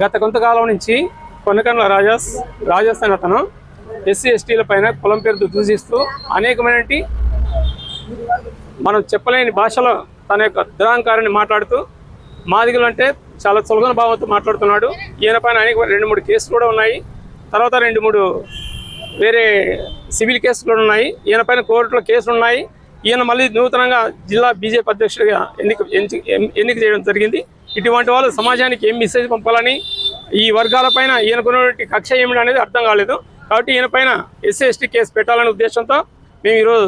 గత కొంతకాలం నుంచి కొనకన్ల రాజాస్ రాజాస్ అతను ఎస్సీ ఎస్టీల పైన కులం పేరుతో దూషిస్తూ అనేకమైనటి మనం చెప్పలేని భాషలో తన యొక్క దురాంకారాన్ని మాట్లాడుతూ మాదిగలు అంటే చాలా చులకన భావంతో మాట్లాడుతున్నాడు. ఈయన పైన అనేక రెండు మూడు కేసులు కూడా ఉన్నాయి. తర్వాత రెండు మూడు వేరే సివిల్ కేసులు కూడా ఉన్నాయి. ఈయన పైన కోర్టులో కేసులు ఉన్నాయి. ఈయన మళ్ళీ నూతనంగా జిల్లా బీజేపీ అధ్యక్షుడిగా ఎన్నిక ఎన్నిక చేయడం జరిగింది. ఇటువంటి వాళ్ళు సమాజానికి ఏం మెసేజ్ పంపాలని ఈ వర్గాల పైన ఈయనకున్నటువంటి కక్ష ఏమిటి అనేది అర్థం కాలేదు. కాబట్టి ఈయన పైన ఎస్సీ ఎస్టీ కేసు పెట్టాలనే ఉద్దేశంతో మేము ఈరోజు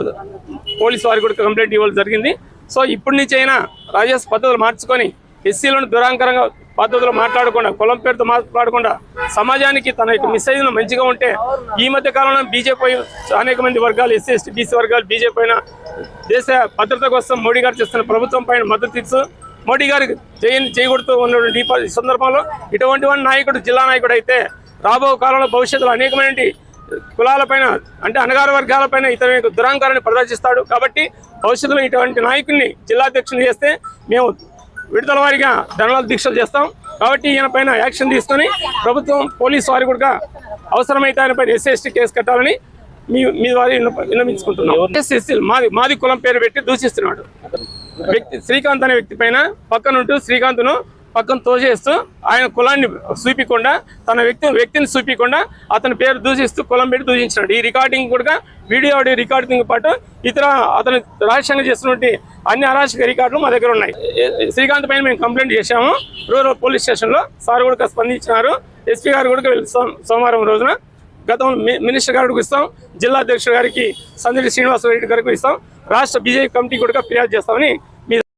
పోలీసు వారికి కూడా కంప్లైంట్ ఇవ్వడం జరిగింది. సో ఇప్పటి నుంచి అయినా రాజేష్ పద్ధతులు మార్చుకొని ఎస్సీలను దురాంకరంగా పద్ధతులు మాట్లాడకుండా కులం పేరుతో మాట్లాడకుండా సమాజానికి తన యొక్క మెసేజ్ను మంచిగా ఉంటే ఈ మధ్య కాలంలో బీజేపీ అనేక మంది వర్గాలు ఎస్సీ ఎస్టీ బీసీ వర్గాలు బీజేపీ పైన దేశ భద్రత కోసం మోడీ గారు చేస్తున్న ప్రభుత్వం పైన మద్దతు ఇస్తూ మోడీ గారికి చేయ చేయకూడుతూ ఉన్నటువంటి ఈ సందర్భంలో ఇటువంటి వాడి నాయకుడు జిల్లా నాయకుడు అయితే రాబో కాలంలో భవిష్యత్తులో అనేకమైన కులాలపైన అంటే అనగార వర్గాలపైన ఇతని యొక్క దురాంకారాన్ని ప్రదర్శిస్తాడు. కాబట్టి భవిష్యత్తులో ఇటువంటి నాయకుడిని జిల్లా అధ్యక్షుని చేస్తే మేము విడుదల వారిగా ధర్నాల దీక్షలు చేస్తాం. కాబట్టి ఈయన పైన యాక్షన్ తీసుకొని ప్రభుత్వం పోలీసు వారి కూడా అవసరమైతే ఆయన పైన ఎస్సీ కేసు కట్టాలని మీ మీ వారి విన్నవించుకుంటున్నాం. ఎస్సీ మాది మాది కులం పేరు పెట్టి దూషిస్తున్నాడు. వ్యక్తి శ్రీకాంత్ అనే వ్యక్తి పైన పక్కనుంటూ శ్రీకాంత్ను పక్కన తోసేస్తూ ఆయన కులాన్ని చూపించకుండా తన వ్యక్తి వ్యక్తిని చూపించకుండా అతని పేరు దూషిస్తూ కులం పెట్టి దూషించినాడు. ఈ రికార్డింగ్ కూడా వీడియో ఆడియో రికార్డింగ్ పాటు ఇతర అతను రహస్యంగా చేస్తున్నటువంటి అన్ని అరాచక రికార్డులు మా దగ్గర ఉన్నాయి. శ్రీకాంత్ పైన మేము కంప్లైంట్ చేశాము. రూరల్ పోలీస్ స్టేషన్లో సార్ కూడా స్పందించినారు. ఎస్పీ గారు కూడా వెళ్ళి సోమవారం రోజున గతంలో మి- మినిస్టర్ గారికి ఇస్తాం జిల్లా అధ్యక్షుడు గారికి సందడి శ్రీనివాస రెడ్డి గారికి ఇస్తాం. రాష్ట్ర బీజేపీ కమిటీ కూడా ఫిర్యాదు చేస్తామని